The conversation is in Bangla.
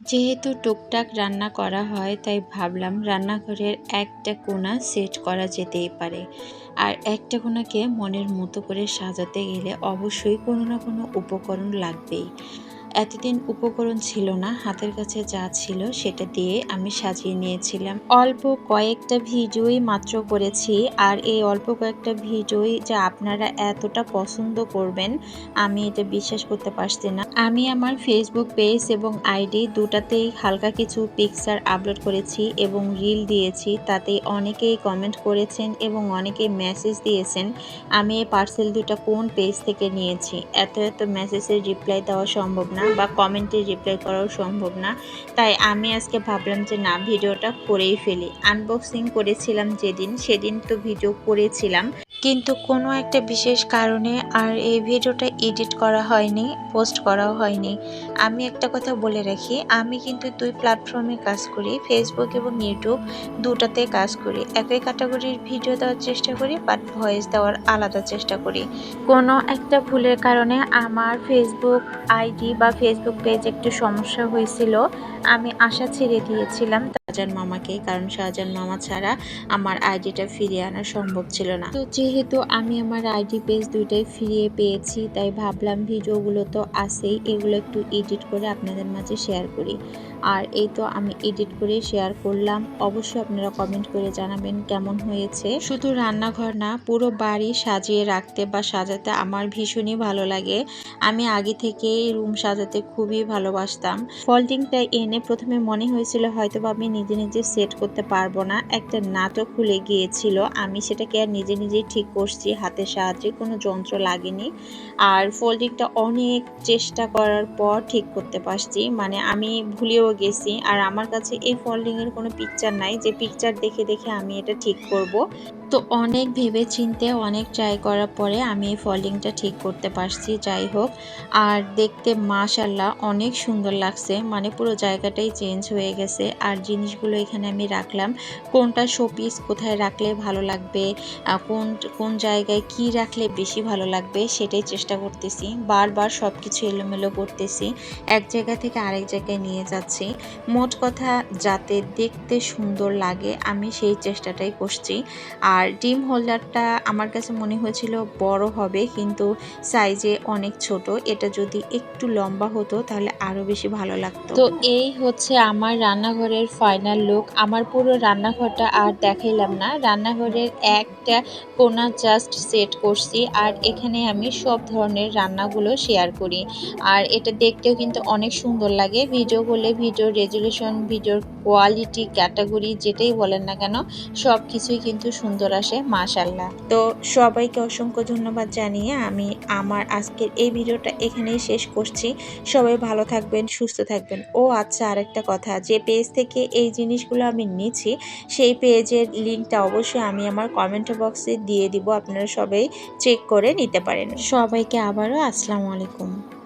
যেহেতু টুকটাক রান্না করা হয়, তাই ভাবলাম রান্নাঘরের একটা কোণা সেট করা যেতেই পারে। আর একটা কোণাকে মনের মতো করে সাজাতে গেলে অবশ্যই কোনো না কোনো উপকরণ লাগবেই। এতদিন উপকরণ ছিল না, হাতের কাছে যা ছিল সেটা দিয়ে আমি সাজিয়ে নিয়েছিলাম। অল্প কয়েকটা ভিডিওই মাত্র করেছি, আর এই অল্প কয়েকটা ভিডিওই যে আপনারা এতটা পছন্দ করবেন, আমি এটা বিশ্বাস করতে পারছি না। আমি আমার ফেসবুক পেজ এবং আইডি দুটাতেই হালকা কিছু পিকচার আপলোড করেছি এবং রিল দিয়েছি তাতে অনেকেই কমেন্ট করেছেন এবং অনেকেই মেসেজ দিয়েছেন, আমি এই পার্সেল দুটা কোন পেজ থেকে নিয়েছি? এত এত মেসেজের রিপ্লাই দেওয়া সম্ভব না। বা কমেন্টে রিপ্লাই করাও সম্ভব না। তাই আমি আজকে ভাবলাম যে না, ভিডিওটা করেই ফেলি। আনবক্সিং করেছিলাম যেদিন, সেদিন তো ভিডিও করেছিলাম। কিন্তু কোনো একটা বিশেষ কারণে আর এই ভিডিওটা এডিট করা হয়নি, পোস্ট করাও হয়নি। আমি একটা কথা বলে রাখি, আমি কিন্তু দুই প্ল্যাটফর্মে কাজ করি ফেসবুক এবং ইউটিউব দুটাতে কাজ করি। একই ক্যাটাগরির ভিডিও দেওয়ার চেষ্টা করি বাট ভয়েস দেওয়ার আলাদা চেষ্টা করি। কোনো একটা ভুলের কারণে আমার ফেসবুক আইডি বা ফেসবুক পেজ একটু সমস্যা হয়েছিল, আমি আশা ছেড়ে দিয়েছিলাম। শাহজাহান মামাকে কারণ শাহজাহান মামা ছাড়া আমার আইডিটা ফিরিয়ে আনা সম্ভব ছিল না। তো যেহেতু আমি আমার আইডি পেজ দুইটাই ফিরিয়ে পেয়েছি, তাই ভাবলাম ভিডিওগুলো তো আছেই, এগুলো একটু এডিট করে আপনাদের মাঝে শেয়ার করি। আর এই তো আমি এডিট করে শেয়ার করলাম। অবশ্যই আপনারা কমেন্ট করে জানাবেন কেমন হয়েছে। শুধু রান্নাঘর না, পুরো বাড়ি সাজিয়ে রাখতে বা সাজাতে আমার ভীষণই ভালো লাগে। আমি আগে থেকে রুম সাজাতে খুবই ভালোবাসতাম। ফল্ডিংটা এনে প্রথমে মনে হয়েছিল হয়তো আমি নিজে নিজে সেট করতে পারব না। একটা নাটক খুলে গিয়েছিল। আমি সেটাকে আর নিজে নিজেই ঠিক করছি, হাতের সাহায্যে কোনো যন্ত্র লাগেনি। আর ফোল্ডিংটা অনেক চেষ্টা করার পর ঠিক করতে পারছি। মানে আমি ভুলেও গেছি। আর আমার কাছে এই ফোল্ডিংয়ের কোনো পিকচার নাই। যে পিকচার দেখে দেখে আমি এটা ঠিক করব। তো অনেক ভেবে চিনতে অনেক ট্রাই করার পরে আমি এই ফল্ডিংটা ঠিক করতে পারছি, যাই হোক। আর দেখতে মাশাল্লাহ অনেক সুন্দর লাগছে মানে পুরো জায়গাটাই চেঞ্জ হয়ে গেছে। আর জিনিসগুলো এখানে আমি রাখলাম, কোনটা শোপিস কোথায় রাখলে ভালো লাগবে কোন কোন জায়গায় কি রাখলে বেশি ভালো লাগবে সেটাই চেষ্টা করতেছি। বারবার সব কিছু এলোমেলো করতেছি, এক জায়গা থেকে আরেক জায়গায় নিয়ে যাচ্ছি। মোট কথা যাতে দেখতে সুন্দর লাগে, আমি সেই চেষ্টাটাই করছি। আর ডিম হোল্ডারটা আমার কাছে মনে হয়েছিল বড় হবে, কিন্তু সাইজে অনেক ছোট। এটা যদি একটু লম্বা হতো, তাহলে আরও বেশি ভালো লাগতো। তো এই হচ্ছে আমার রান্নাঘরের ফাইনাল লুক আমার পুরো রান্নাঘরটা আর দেখাইলাম না। রান্নাঘরের একটা কোনা জাস্ট সেট করছি, আর এখানে আমি সব ধরনের রান্নাগুলো শেয়ার করি। আর এটা দেখতেও কিন্তু অনেক সুন্দর লাগে। ভিডিও করলে ভিডিও রেজুলেশন ভিডিওর কোয়ালিটি ক্যাটাগরি যেটাই বলেন না কেন, সব কিছুই কিন্তু সুন্দর আসে মাশাল্লাহ তো সবাইকে অসংখ্য ধন্যবাদ জানিয়ে আমি আমার আজকের এই ভিডিওটা এখানেই শেষ করছি। সবাই ভালো থাকবেন, সুস্থ থাকবেন। ও আচ্ছা আরেকটা কথা, যে পেজ থেকে এই জিনিসগুলো আমি নিচ্ছি, সেই পেজের লিঙ্কটা অবশ্যই আমি আমার কমেন্ট বক্সে দিয়ে দিব, আপনারা সবাই চেক করে নিতে পারেন। সবাইকে আবারও আসসালামু আলাইকুম।